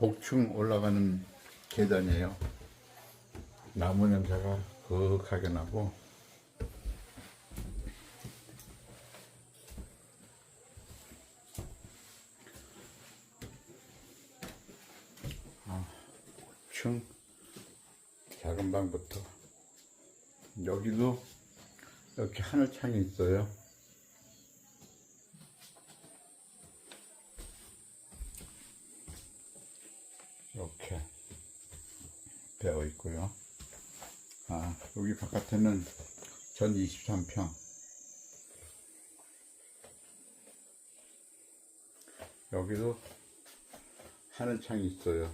복층 올라가는 계단이에요. 나무 냄새가 거하게 나고 아, 복층 작은 방부터 여기도 이렇게 하늘창이 있어요. 이렇게 되어 있고요. 아, 여기 바깥에는 전 23평. 여기도 하늘창이 있어요.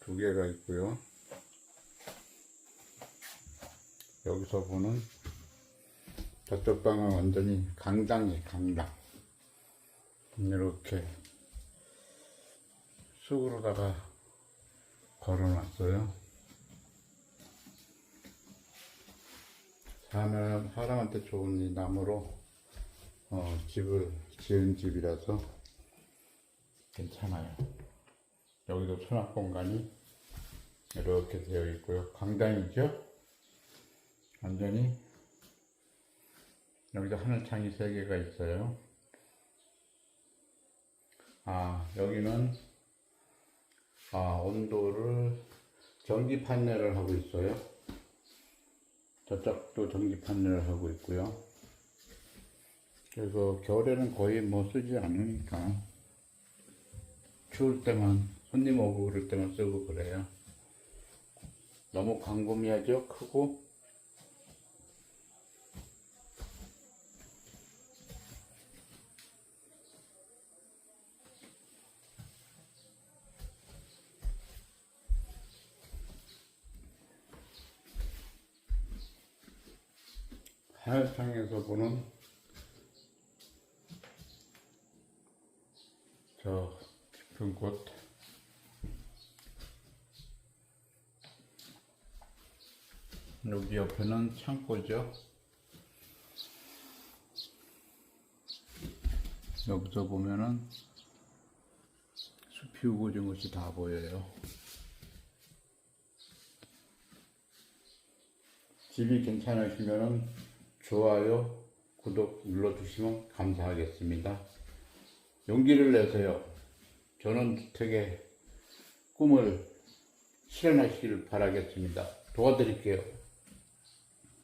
두 개가 있고요. 여기서 보는 저쪽 방은 완전히 강당이에요, 강당. 이렇게 쑥으로다가 걸어놨어요. 사람, 사람한테 좋은 이 나무로 어, 집을 지은 집이라서 괜찮아요. 여기도 수납 공간이 이렇게 되어 있고요. 강당이죠? 완전히 여기도 하늘창이 세 개가 있어요. 아, 여기는 아, 온도를 전기 판넬을 하고 있어요. 저쪽도 전기 판넬을 하고 있고요. 그래서 겨울에는 거의 뭐 쓰지 않으니까 추울 때만 손님 오고 그럴 때만 쓰고 그래요. 너무 광범위하죠? 크고 하늘창에서 보는 저 깊은 곳 여기 옆에는 창고죠. 여기서 보면은 숲이 우거진 것이 다 보여요. 집이 괜찮으시면은 좋아요, 구독 눌러주시면 감사하겠습니다. 용기를 내세요. 전원주택의 꿈을 실현하시기를 바라겠습니다. 도와드릴게요.